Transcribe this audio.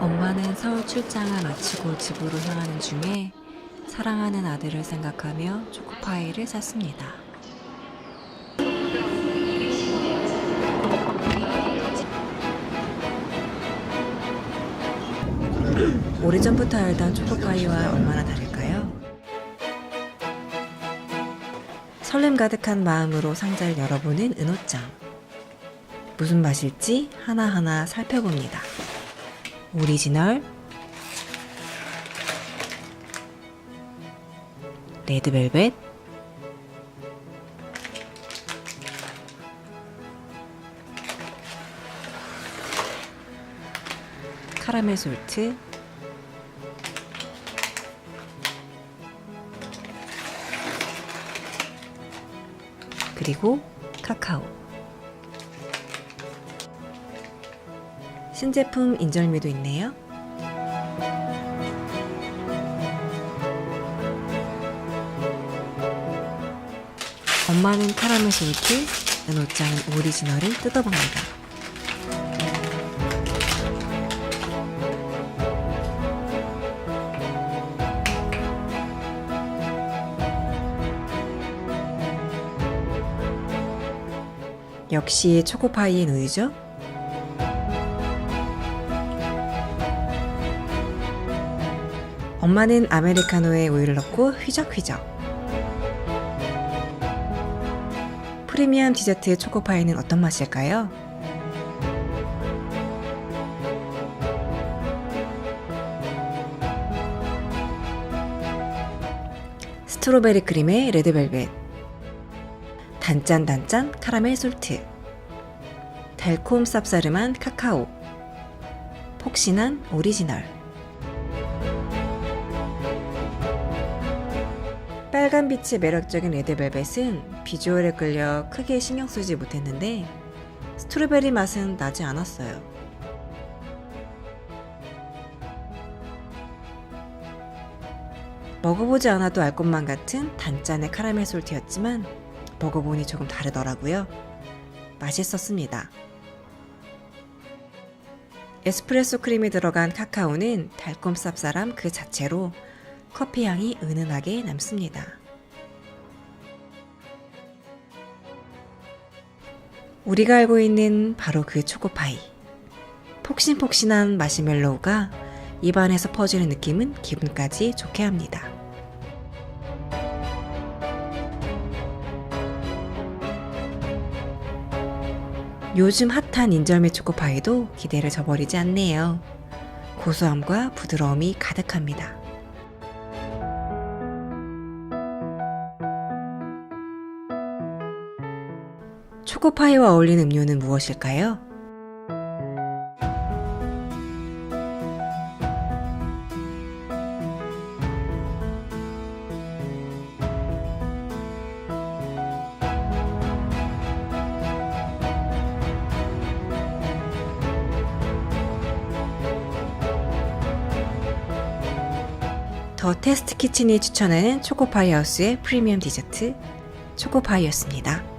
엄마는 서울 출장을 마치고 집으로 향하는 중에 사랑하는 아들을 생각하며 초코파이를 샀습니다. 오래전부터 알던 초코파이와 얼마나 다를까요? 설렘 가득한 마음으로 상자를 열어보는 은호짱. 무슨 맛일지 하나하나 살펴봅니다. 오리지널, 레드벨벳, 카라멜 솔트, 그리고 카카오. 신제품 인절미도 있네요. 엄마는 카라멜 솔트, 은호짱은 오리지널을 뜯어봅니다. 역시 초코파이엔 우유죠? 엄마는 아메리카노에 우유를 넣고 휘적휘적. 프리미엄 디저트 초코파이는 어떤 맛일까요? 스트로베리 크림의 레드벨벳. 단짠단짠 카라멜 솔트. 달콤 쌉싸름한 카카오. 폭신한 오리지널. 빨간 빛의 매력적인 레드벨벳은 비주얼에 끌려 크게 신경 쓰지 못했는데 스트로베리 맛은 나지 않았어요. 먹어보지 않아도 알 것만 같은 단짠의 카라멜 솔트였지만 먹어보니 조금 다르더라고요. 맛있었습니다. 에스프레소 크림이 들어간 카카오는 달콤 쌉싸람 그 자체로 커피 향이 은은하게 남습니다. 우리가 알고 있는 바로 그 초코파이. 폭신폭신한 마시멜로우가 입안에서 퍼지는 느낌은 기분까지 좋게 합니다. 요즘 핫한 인절미 초코파이도 기대를 저버리지 않네요. 고소함과 부드러움이 가득합니다. 초코파이와 어울리는 음료는 무엇일까요? 더 테스트 키친이 추천하는 초코파이 하우스의 프리미엄 디저트 초코파이였습니다.